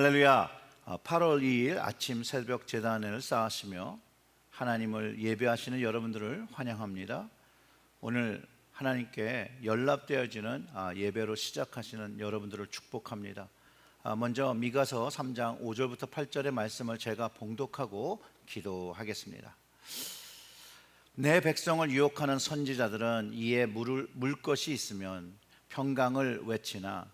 할렐루야. 8월 2일 아침 새벽 재단을 쌓으시며 하나님을 예배하시는 여러분들을 환영합니다. 오늘 하나님께 연락되어지는 아, 예배로 시작하시는 여러분들을 축복합니다. 아, 먼저 미가서 3장 5절부터 8절의 말씀을 제가 봉독하고 기도하겠습니다. 내 백성을 유혹하는 선지자들은 이에 물을 물 것이 있으면 평강을 외치나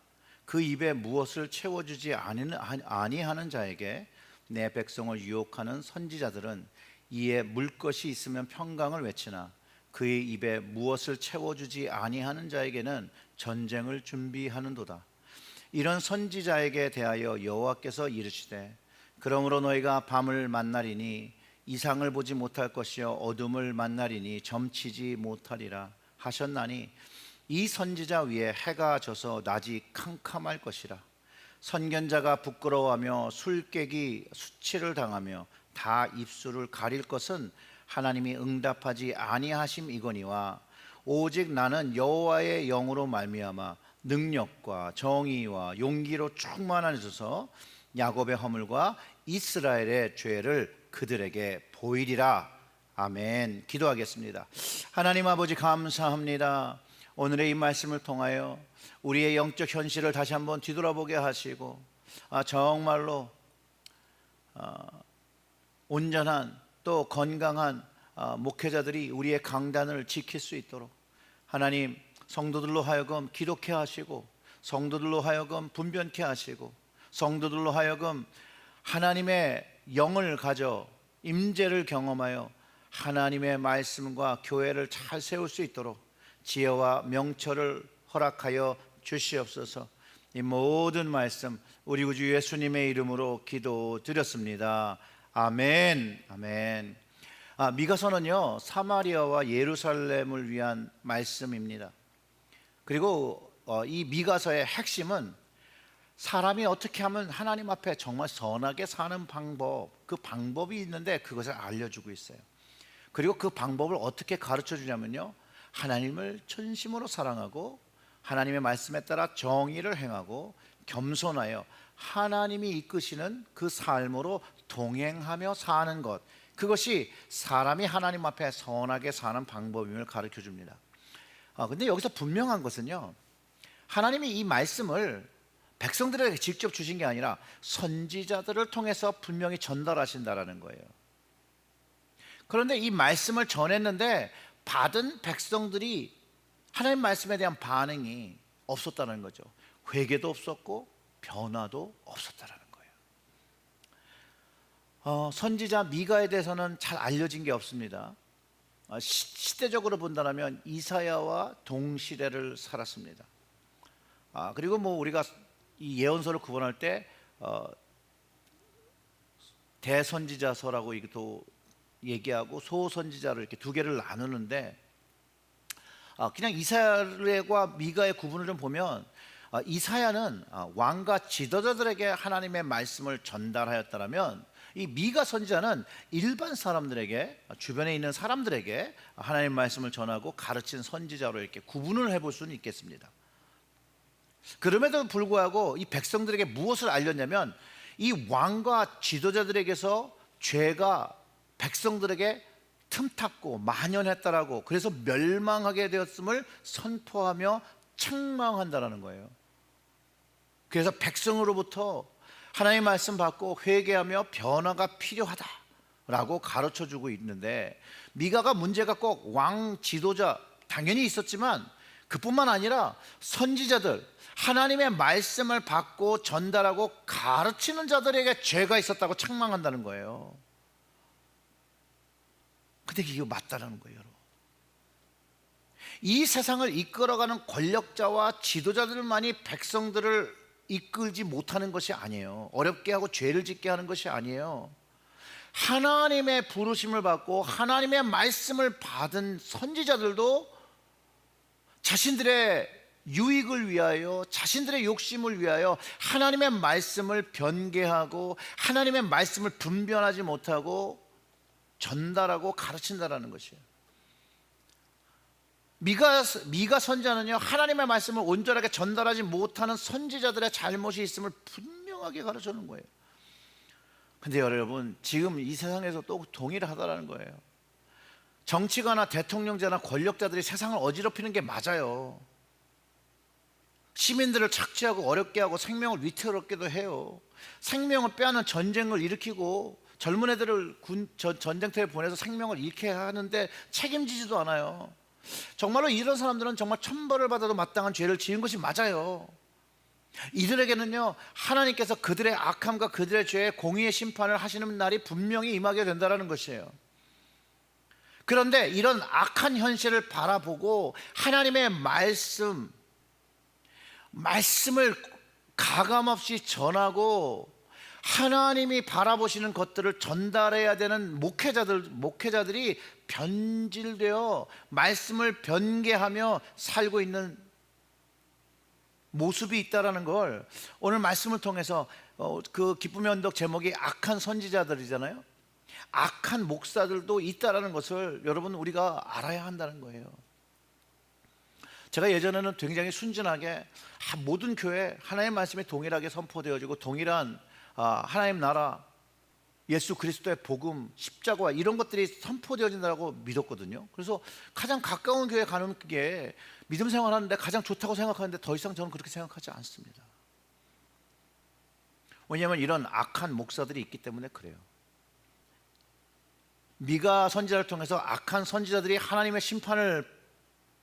그 입에 무엇을 채워주지 아니하는 자에게 내 백성을 유혹하는 선지자들은 이에 물 것이 있으면 평강을 외치나 그의 입에 무엇을 채워주지 아니하는 자에게는 전쟁을 준비하는도다. 이런 선지자에게 대하여 여호와께서 이르시되 그러므로 너희가 밤을 만나리니 이상을 보지 못할 것이요 어둠을 만나리니 점치지 못하리라 하셨나니 이 선지자 위에 해가 져서 낮이 캄캄할 것이라. 선견자가 부끄러워하며 술객이 수치를 당하며 다 입술을 가릴 것은 하나님이 응답하지 아니하심 이거니와 오직 나는 여호와의 영으로 말미암아 능력과 정의와 용기로 충만하셔서. 야곱의 허물과 이스라엘의 죄를 그들에게 보이리라. 아멘. 기도하겠습니다. 하나님 아버지 감사합니다 오늘의 이 말씀을 통하여 우리의 영적 현실을 다시 한번 뒤돌아보게 하시고 아, 정말로 아, 온전한 또 건강한 아, 목회자들이 우리의 강단을 지킬 수 있도록 하나님 성도들로 하여금 기독해 하시고 성도들로 하여금 분변케 하시고 성도들로 하여금 하나님의 영을 가져 임재를 경험하여 하나님의 말씀과 교회를 잘 세울 수 있도록 지혜와 명철을 허락하여 주시옵소서. 이 모든 말씀 우리 구주 예수님의 이름으로 기도드렸습니다. 아멘. 아멘. 아, 미가서는요 사마리아와 예루살렘을 위한 말씀입니다. 그리고 어, 이 미가서의 핵심은 사람이 어떻게 하면 하나님 앞에 정말 선하게 사는 방법, 그 방법이 있는데 그것을 알려주고 있어요. 그리고 그 방법을 어떻게 가르쳐 주냐면요. 하나님을 전심으로 사랑하고 하나님의 말씀에 따라 정의를 행하고 겸손하여 하나님이 이끄시는 그 삶으로 동행하며 사는 것. 그것이 사람이 하나님 앞에 선하게 사는 방법임을 가르쳐 줍니다. 아, 근데 여기서 분명한 것은요. 하나님이 이 말씀을 백성들에게 직접 주신 게 아니라 선지자들을 통해서 분명히 전달하신다라는 거예요. 그런데 이 말씀을 전했는데 받은 백성들이 하나님 말씀에 대한 반응이 없었다는 거죠. 회개도 없었고 변화도 없었다라는 거예요. 어, 선지자 미가에 대해서는 잘 알려진 게 없습니다. 어, 시, 대적으로 본다면 이사야와 동시대를 살았습니다. 아, 그리고 뭐 우리가 이 예언서를 구분할 때 어, 대선지자서라고 이것도 얘기하고 소선지자를 이렇게 두 개를 나누는데 아, 그냥 이사야과 미가의 구분을 좀 보면 아, 이사야는 아, 왕과 지도자들에게 하나님의 말씀을 전달하였다면 이 미가 선지자는 일반 사람들에게 주변에 있는 사람들에게 하나님 말씀을 전하고 가르친 선지자로 이렇게 구분을 해볼 수는 있겠습니다. 그럼에도 불구하고 이 백성들에게 무엇을 알렸냐면 이 왕과 지도자들에게서 죄가 백성들에게 틈탔고 만연했다라고 그래서 멸망하게 되었음을 선포하며 책망한다라는 거예요. 그래서 백성으로부터 하나님의 말씀 받고 회개하며 변화가 필요하다라고 가르쳐 주고 있는데 미가가 문제가 꼭 왕 지도자 당연히 있었지만 그뿐만 아니라 선지자들 하나님의 말씀을 받고 전달하고 가르치는 자들에게 죄가 있었다고 책망한다는 거예요. 근데 이게 맞다라는 거예요, 여러분. 이 세상을 이끌어가는 권력자와 지도자들만이 백성들을 이끌지 못하는 것이 아니에요. 어렵게 하고 죄를 짓게 하는 것이 아니에요. 하나님의 부르심을 받고 하나님의 말씀을 받은 선지자들도 자신들의 유익을 위하여 자신들의 욕심을 위하여 하나님의 말씀을 변개하고 하나님의 말씀을 분별하지 못하고 전달하고 가르친다라는 것이에요. 미가 미가 선자는요 하나님의 말씀을 온전하게 전달하지 못하는 선지자들의 잘못이 있음을 분명하게 훌륭하게 가르쳐 주는 거예요. 근데 여러분 지금 이 세상에서 또 동일하다라는 거예요. 정치가나 대통령자나 권력자들이 세상을 어지럽히는 게 맞아요. 시민들을 착취하고 어렵게 하고 생명을 위태롭게도 해요. 생명을 빼앗는 전쟁을 일으키고 젊은 애들을 군 전- 전쟁터에 보내서 생명을 잃게 하는데 책임지지도 않아요. 정말로 이런 사람들은 정말 천벌을 받아도 마땅한 죄를 지은 것이 맞아요. 이들에게는요 하나님께서 그들의 악함과 그들의 죄의 공의의 심판을 하시는 날이 분명히 임하게 된다라는 것이에요. 그런데 이런 악한 현실을 바라보고 하나님의 말씀 말씀을 가감없이 전하고 하나님이 바라보시는 것들을 전달해야 되는 목회자들 목회자들이 변질되어 말씀을 변개하며 살고 있는 모습이 있다라는 걸 오늘 말씀을 통해서 어, 그 기쁨의 언덕 제목이 악한 선지자들이잖아요. 악한 목사들도 있다라는 것을 여러분 우리가 알아야 한다는 거예요. 제가 예전에는 굉장히 순진하게 아, 모든 교회 하나님의 말씀이 동일하게 선포되어지고 동일한 아, 하나님 나라 예수 그리스도의 복음 십자가와 이런 것들이 선포되어진다고 믿었거든요. 그래서 가장 가까운 교회 가는 게 믿음 생활하는데 가장 좋다고 생각하는데 더 이상 저는 그렇게 생각하지 않습니다. 왜냐하면 이런 악한 목사들이 있기 때문에 그래요. 미가 선지자를 통해서 악한 선지자들이 하나님의 심판을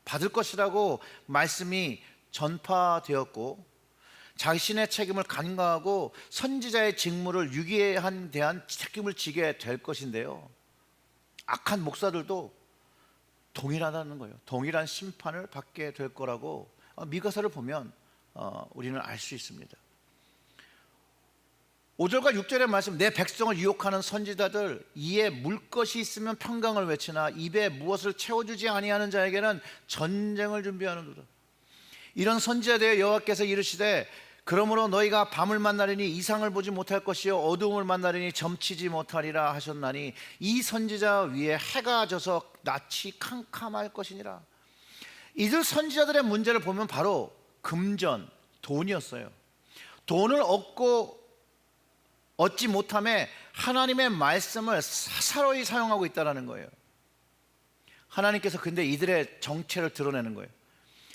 받을 것이라고 말씀이 전파되었고 자신의 책임을 간과하고 선지자의 직무를 유기한 대한 책임을 지게 될 것인데요. 악한 목사들도 동일하다는 거예요. 동일한 심판을 받게 될 거라고 어, 미가서를 보면 어, 우리는 알 수 있습니다. 5절과 6절의 말씀 내 백성을 유혹하는 선지자들 이에 물 것이 있으면 평강을 외치나 입에 무엇을 채워주지 아니하는 자에게는 전쟁을 준비하는 도다 이런 선지자들의 여호와께서 이르시되 그러므로 너희가 밤을 만나리니 이상을 보지 못할 것이요 어두움을 만나리니 점치지 못하리라 하셨나니 이 선지자 위에 해가 져서 낯이 캄캄할 것이니라 이들 선지자들의 문제를 보면 바로 금전, 돈이었어요 돈을 얻고 얻지 못함에 하나님의 말씀을 사사로이 사용하고 있다는 거예요. 하나님께서 근데 이들의 정체를 드러내는 거예요.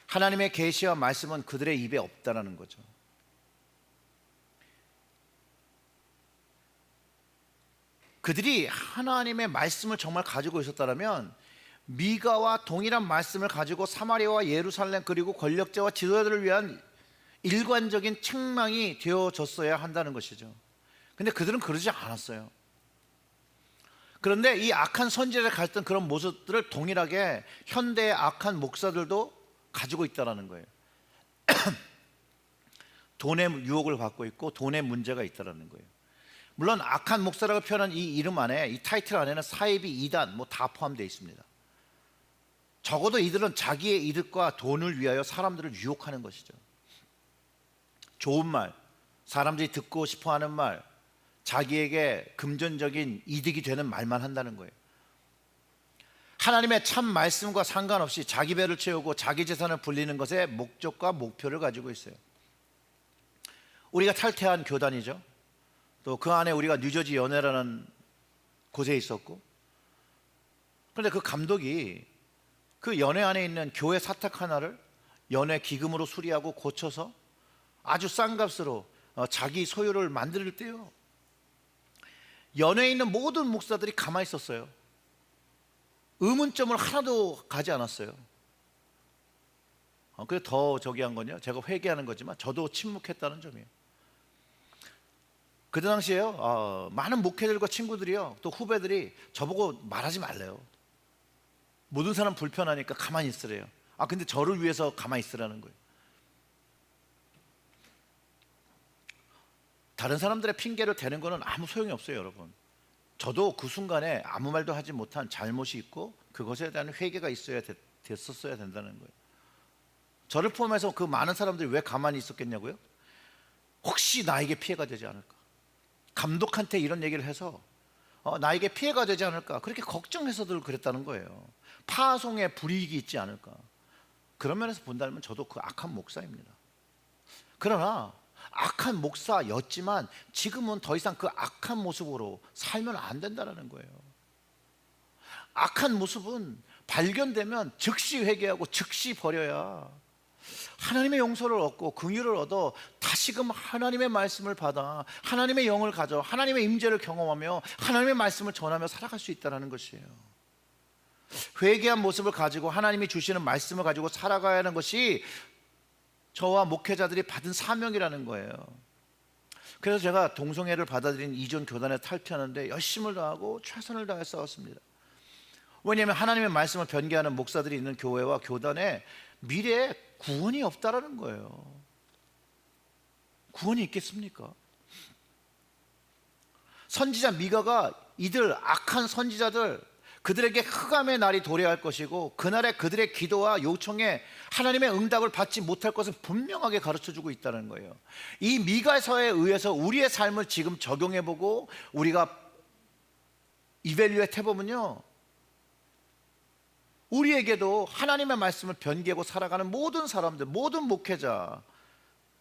하나님의 계시와 말씀은 그들의 입에 없다라는 거죠. 그들이 하나님의 말씀을 정말 가지고 있었다면 미가와 동일한 말씀을 가지고 사마리아와 예루살렘 그리고 권력자와 지도자들을 위한 일관적인 책망이 되어졌어야 한다는 것이죠. 근데 그들은 그러지 않았어요. 그런데 이 악한 선지자를 갔던 그런 모습들을 동일하게 현대의 악한 목사들도 가지고 있다라는 거예요. 돈의 유혹을 받고 있고 돈의 문제가 있다라는 거예요. 물론 악한 목사라고 표현한 이 이름 안에 이 타이틀 안에는 사이비 이단 뭐 다 포함되어 있습니다. 적어도 이들은 자기의 이득과 돈을 위하여 사람들을 유혹하는 것이죠. 좋은 말, 사람들이 듣고 싶어 하는 말, 자기에게 금전적인 이득이 되는 말만 한다는 거예요. 하나님의 참 말씀과 상관없이 자기 배를 채우고 자기 재산을 불리는 것에 목적과 목표를 가지고 있어요. 우리가 탈퇴한 교단이죠. 또 그 안에 우리가 뉴저지 연회라는 곳에 있었고, 그런데 그 감독이 그 연회 안에 있는 교회 사탁 하나를 연회 기금으로 수리하고 고쳐서 아주 싼 값으로 어, 자기 소유를 만들 때요. 연회에 있는 모든 목사들이 가만히 있었어요. 의문점을 하나도 가지 않았어요. 어, 그래 더 저기 한 거냐? 제가 회개하는 거지만 저도 침묵했다는 점이에요. 그 당시에요. 어, 많은 목회들과 친구들이요, 또 후배들이 저보고 말하지 말래요. 모든 사람 불편하니까 가만히 있으래요. 아 근데 저를 위해서 가만히 있으라는 거예요. 다른 사람들의 핑계로 되는 거는 아무 소용이 없어요, 여러분. 저도 그 순간에 아무 말도 하지 못한 잘못이 있고 그것에 대한 회개가 있어야 됐, 됐었어야 된다는 거예요. 저를 포함해서 그 많은 사람들이 왜 가만히 있었겠냐고요? 혹시 나에게 피해가 되지 않을까? 감독한테 이런 얘기를 해서 어, 나에게 피해가 되지 않을까? 그렇게 걱정해서들 그랬다는 거예요. 파송에 불이익이 있지 않을까? 그런 면에서 본다면 저도 그 악한 목사입니다. 그러나 악한 목사였지만 지금은 더 이상 그 악한 모습으로 살면 안 된다는 거예요. 악한 모습은 발견되면 즉시 회개하고 즉시 버려야 하나님의 용서를 얻고 긍휼을 얻어 다시금 하나님의 말씀을 받아 하나님의 영을 가져 하나님의 임재를 경험하며 하나님의 말씀을 전하며 살아갈 수 있다는 것이에요. 회개한 모습을 가지고 하나님이 주시는 말씀을 가지고 살아가야 하는 것이 저와 목회자들이 받은 사명이라는 거예요. 그래서 제가 동성애를 받아들인 이전 교단에 탈퇴하는데 열심을 다하고 최선을 다해 싸웠습니다. 왜냐하면 하나님의 말씀을 변개하는 목사들이 있는 교회와 교단에 미래에 구원이 없다라는 거예요. 구원이 있겠습니까? 선지자 미가가 이들 악한 선지자들 그들에게 흑암의 날이 도래할 것이고 그날에 그들의 기도와 요청에 하나님의 응답을 받지 못할 것을 분명하게 가르쳐 주고 있다는 거예요. 이 미가서에 의해서 우리의 삶을 지금 적용해 보고 우리가 이벨류에 해보면요. 우리에게도 하나님의 말씀을 변개하고 살아가는 모든 사람들, 모든 목회자,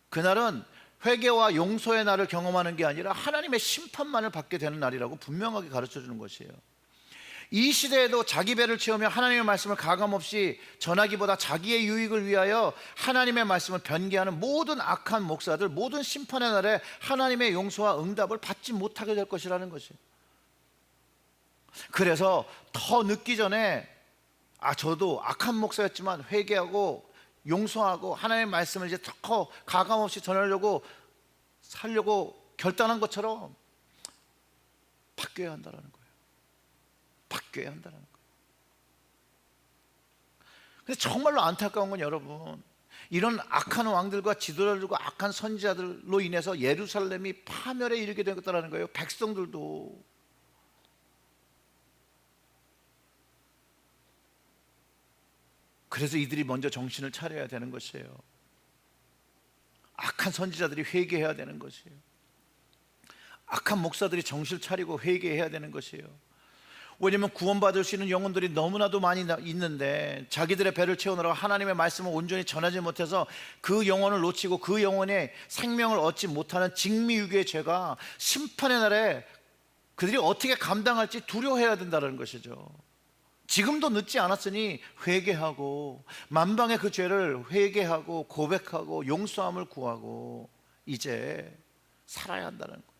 그날은 회개와 용서의 날을 경험하는 게 아니라 하나님의 심판만을 받게 되는 날이라고 분명하게 가르쳐 주는 것이에요. 이 시대에도 자기 배를 채우며 하나님의 말씀을 가감없이 전하기보다 자기의 유익을 위하여 하나님의 말씀을 변개하는 모든 악한 목사들, 모든 심판의 날에 하나님의 용서와 응답을 받지 못하게 될 것이라는 것이에요. 그래서 더 늦기 전에 아 저도 악한 목사였지만 회개하고 용서하고 하나님의 말씀을 이제 더 가감 없이 전하려고 살려고 결단한 것처럼 바뀌어야 한다는 거예요. 바뀌어야 한다는 거예요. 근데 정말로 안타까운 건 여러분 이런 악한 왕들과 지도자들과 악한 선지자들로 인해서 예루살렘이 파멸에 이르게 되었다는 거예요. 백성들도 그래서 이들이 먼저 정신을 차려야 되는 것이에요. 악한 선지자들이 회개해야 되는 것이에요. 악한 목사들이 정신을 차리고 회개해야 되는 것이에요. 왜냐하면 구원받을 수 있는 영혼들이 너무나도 많이 있는데 자기들의 배를 채우느라 하나님의 말씀을 온전히 전하지 못해서 그 영혼을 놓치고 그 영혼의 생명을 얻지 못하는 직미유기의 죄가 심판의 날에 그들이 어떻게 감당할지 두려워해야 된다는 것이죠. 지금도 늦지 않았으니 회개하고 만방의 그 죄를 회개하고 고백하고 용서함을 구하고 이제 살아야 한다는 거.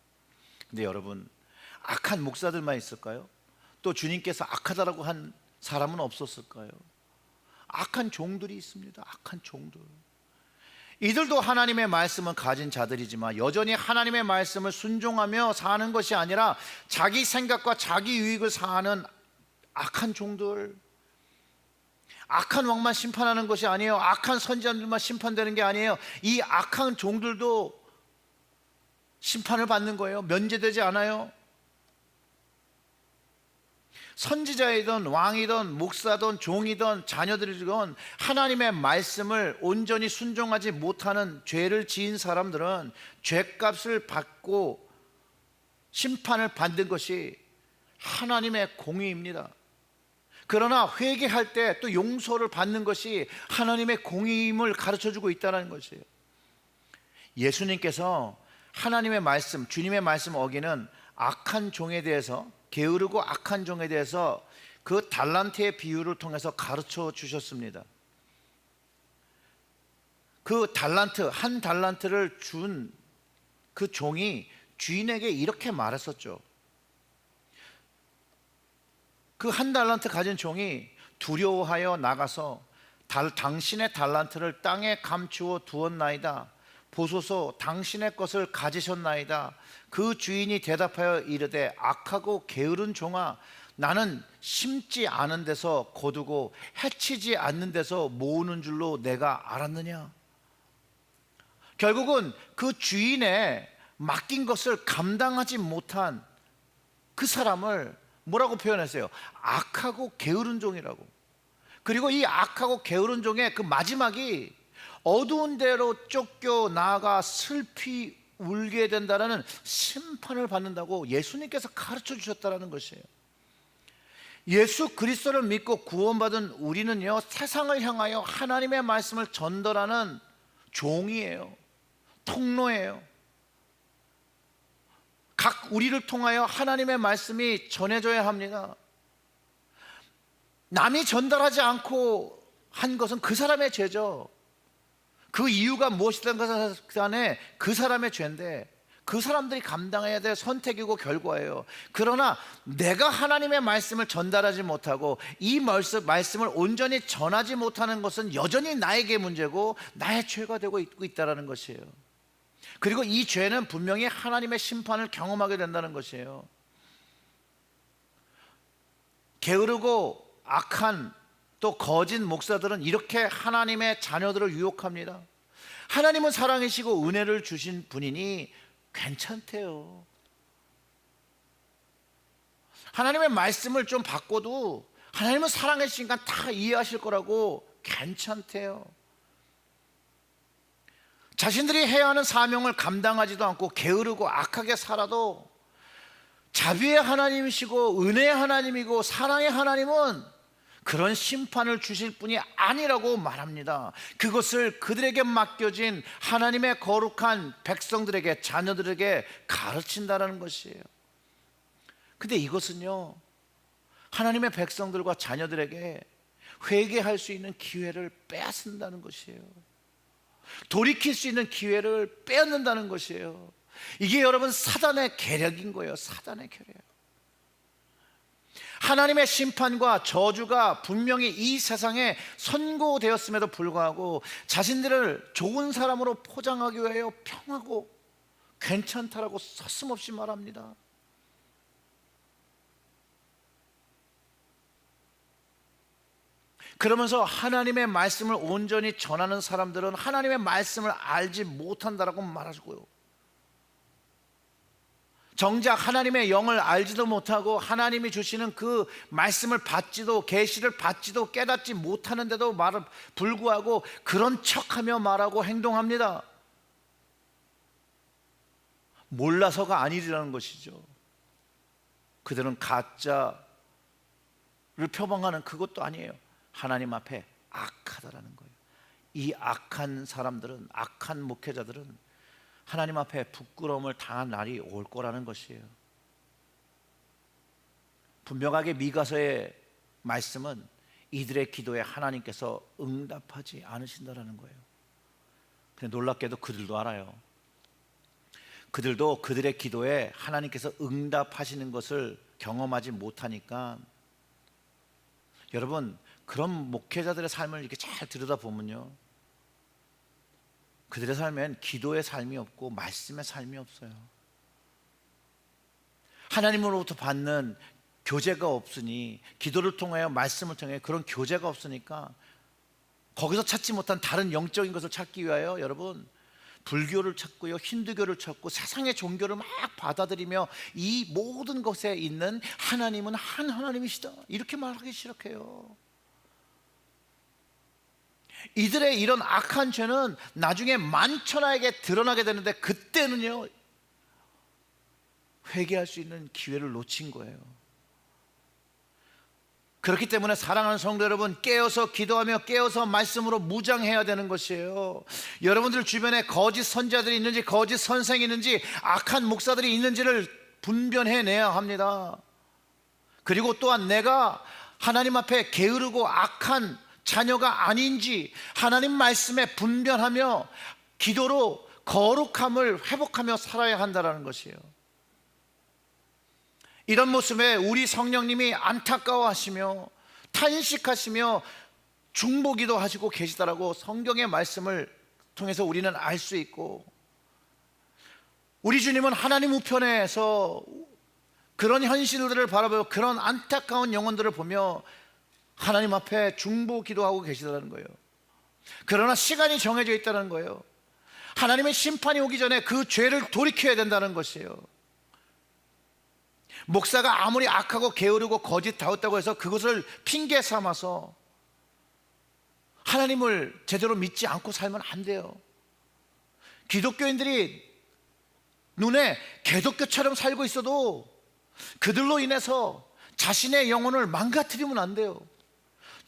근데 여러분 악한 목사들만 있을까요? 또 주님께서 악하다라고 한 사람은 없었을까요? 악한 종들이 있습니다. 악한 종들. 이들도 하나님의 말씀을 가진 자들이지만 여전히 하나님의 말씀을 순종하며 사는 것이 아니라 자기 생각과 자기 유익을 사는 악한 종들 악한 왕만 심판하는 것이 아니에요. 악한 선지자들만 심판되는 게 아니에요. 이 악한 종들도 심판을 받는 거예요. 면제되지 않아요. 선지자이든 왕이든 목사든 종이든 자녀들이든 하나님의 말씀을 온전히 순종하지 못하는 죄를 지은 사람들은 죄값을 받고 심판을 받는 것이 하나님의 공의입니다. 그러나 회개할 때 또 용서를 받는 것이 하나님의 공의임을 가르쳐 주고 있다는 것이에요. 예수님께서 하나님의 말씀, 주님의 말씀 어기는 악한 종에 대해서 게으르고 악한 종에 대해서 그 달란트의 비유를 통해서 가르쳐 주셨습니다. 그 달란트, 한 달란트를 준 그 종이 주인에게 이렇게 말했었죠. 그 한 달란트 가진 종이 두려워하여 나가서 달, 당신의 달란트를 땅에 감추어 두었나이다. 보소서 당신의 것을 가지셨나이다. 그 주인이 대답하여 이르되 악하고 게으른 종아 나는 심지 않은 데서 거두고 해치지 않는 데서 모으는 줄로 내가 알았느냐. 결국은 그 주인의 맡긴 것을 감당하지 못한 그 사람을 뭐라고 표현했어요? 악하고 게으른 종이라고. 그리고 이 악하고 게으른 종의 그 마지막이 어두운 데로 쫓겨 나가 슬피 울게 된다라는 심판을 받는다고 예수님께서 가르쳐 주셨다라는 것이에요. 예수 그리스도를 믿고 구원받은 우리는요 세상을 향하여 하나님의 말씀을 전달하는 종이에요. 통로예요. 각 우리를 통하여 하나님의 말씀이 전해져야 합니다. 남이 전달하지 않고 한 것은 그 사람의 죄죠. 그 이유가 무엇이든 간에 그 사람의 죄인데 그 사람들이 감당해야 될 선택이고 결과예요. 그러나 내가 하나님의 말씀을 전달하지 못하고 이 말씀, 말씀을 온전히 전하지 못하는 것은 여전히 나에게 문제고 나의 죄가 되고 있다는 것이에요. 그리고 이 죄는 분명히 하나님의 심판을 경험하게 된다는 것이에요. 게으르고 악한 또 거짓 목사들은 이렇게 하나님의 자녀들을 유혹합니다. 하나님은 사랑이시고 은혜를 주신 분이니 괜찮대요. 하나님의 말씀을 좀 바꿔도 하나님은 사랑이시니까 다 이해하실 거라고 괜찮대요. 자신들이 해야 하는 사명을 감당하지도 않고 게으르고 악하게 살아도 자비의 하나님이시고 은혜의 하나님이고 사랑의 하나님은 그런 심판을 주실 분이 아니라고 말합니다. 그것을 그들에게 맡겨진 하나님의 거룩한 백성들에게 자녀들에게 가르친다라는 것이에요. 근데 이것은요. 하나님의 백성들과 자녀들에게 회개할 수 있는 기회를 빼앗는다는 것이에요. 돌이킬 수 있는 기회를 빼앗는다는 것이에요. 이게 여러분 사단의 계략인 거예요. 사단의 계략. 하나님의 심판과 저주가 분명히 이 세상에 선고되었음에도 불구하고 자신들을 좋은 사람으로 포장하기 위하여 평하고 괜찮다라고 서슴없이 말합니다. 그러면서 하나님의 말씀을 온전히 전하는 사람들은 하나님의 말씀을 알지 못한다라고 말하고요. 정작 하나님의 영을 알지도 못하고 하나님이 주시는 그 말씀을 받지도 계시를 받지도 깨닫지 못하는데도 말을 불구하고 그런 척하며 말하고 행동합니다. 몰라서가 아니라는 것이죠. 그들은 가짜를 표방하는 그것도 아니에요. 하나님 앞에 악하다라는 거예요. 이 악한 사람들은 악한 목회자들은 하나님 앞에 부끄러움을 당한 날이 올 거라는 것이에요. 분명하게 미가서의 말씀은 이들의 기도에 하나님께서 응답하지 않으신다라는 거예요. 근데 놀랍게도 그들도 알아요. 그들도 그들의 기도에 하나님께서 응답하시는 것을 경험하지 못하니까 여러분 그런 목회자들의 삶을 이렇게 잘 들여다보면요. 그들의 삶엔 기도의 삶이 없고 말씀의 삶이 없어요. 하나님으로부터 받는 교제가 없으니 기도를 통하여 말씀을 통해 그런 교제가 없으니까 거기서 찾지 못한 다른 영적인 것을 찾기 위하여 여러분 불교를 찾고요 힌두교를 찾고 세상의 종교를 막 받아들이며 이 모든 것에 있는 하나님은 한 하나님이시다 이렇게 말하기 시작해요. 이들의 이런 악한 죄는 나중에 만천하에게 드러나게 되는데 그때는요 회개할 수 있는 기회를 놓친 거예요. 그렇기 때문에 사랑하는 성도 여러분 깨어서 기도하며 깨어서 말씀으로 무장해야 되는 것이에요. 여러분들 주변에 거짓 선자들이 있는지 거짓 선생이 있는지 악한 목사들이 있는지를 분별해내야 합니다. 그리고 또한 내가 하나님 앞에 게으르고 악한 자녀가 아닌지 하나님 말씀에 분별하며 기도로 거룩함을 회복하며 살아야 한다는 것이에요. 이런 모습에 우리 성령님이 안타까워하시며 탄식하시며 중보기도 하시고 계시다라고 성경의 말씀을 통해서 우리는 알 수 있고 우리 주님은 하나님 우편에서 그런 현실들을 바라보고 그런 안타까운 영혼들을 보며 하나님 앞에 중보 기도하고 계시다는 거예요. 그러나 시간이 정해져 있다는 거예요. 하나님의 심판이 오기 전에 그 죄를 돌이켜야 된다는 것이에요. 목사가 아무리 악하고 게으르고 거짓 다웠다고 해서 그것을 핑계 삼아서 하나님을 제대로 믿지 않고 살면 안 돼요. 기독교인들이 눈에 개독교처럼 살고 있어도 그들로 인해서 자신의 영혼을 망가뜨리면 안 돼요.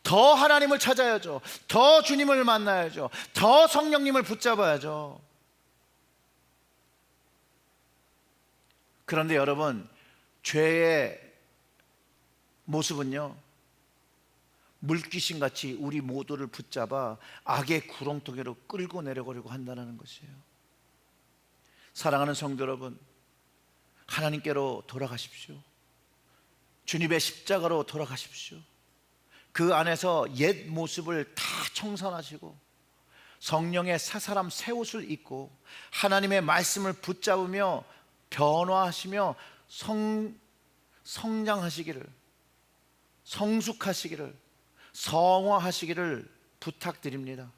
더 하나님을 찾아야죠. 더 주님을 만나야죠. 더 성령님을 붙잡아야죠. 그런데 여러분, 죄의 모습은요, 물귀신 같이 우리 모두를 붙잡아 악의 구렁텅이로 끌고 내려가려고 한다는 것이에요. 사랑하는 성도 여러분, 하나님께로 돌아가십시오. 주님의 십자가로 돌아가십시오. 그 안에서 옛 모습을 다 청산하시고 성령의 새 사람 새 옷을 입고 하나님의 말씀을 붙잡으며 변화하시며 성 성장하시기를 성숙하시기를 성화하시기를 부탁드립니다.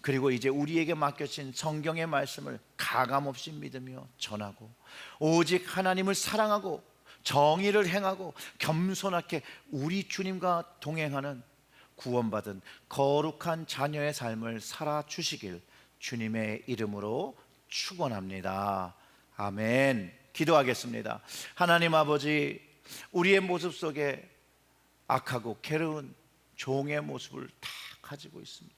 그리고 이제 우리에게 맡겨진 성경의 말씀을 가감 없이 믿으며 전하고 오직 하나님을 사랑하고 정의를 행하고 겸손하게 우리 주님과 동행하는 구원받은 거룩한 자녀의 삶을 살아 주시길 주님의 이름으로 축원합니다. 아멘. 기도하겠습니다. 하나님 아버지 우리의 모습 속에 악하고 괴로운 종의 모습을 다 가지고 있습니다.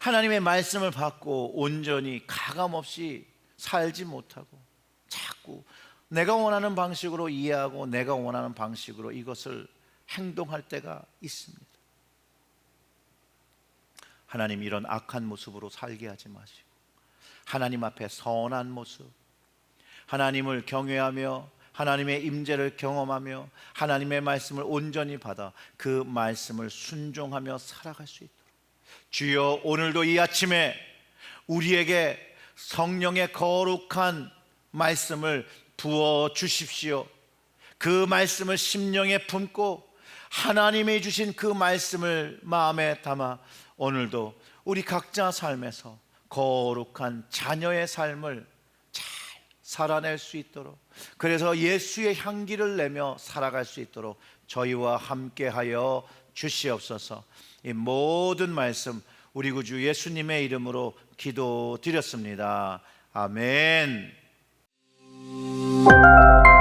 하나님의 말씀을 받고 온전히 가감 없이 살지 못하고 자꾸 내가 원하는 방식으로 이해하고 내가 원하는 방식으로 이것을 행동할 때가 있습니다. 하나님 이런 악한 모습으로 살게 하지 마시고 하나님 앞에 선한 모습 하나님을 경외하며 하나님의 임재를 경험하며 하나님의 말씀을 온전히 받아 그 말씀을 순종하며 살아갈 수 있도록 주여 오늘도 이 아침에 우리에게 성령의 거룩한 말씀을 부어 주십시오. 그 말씀을 심령에 품고 하나님이 주신 그 말씀을 마음에 담아 오늘도 우리 각자 삶에서 거룩한 자녀의 삶을 잘 살아낼 수 있도록 그래서 예수의 향기를 내며 살아갈 수 있도록 저희와 함께하여 주시옵소서. 이 모든 말씀 우리 구주 예수님의 이름으로 기도드렸습니다. 아멘. Música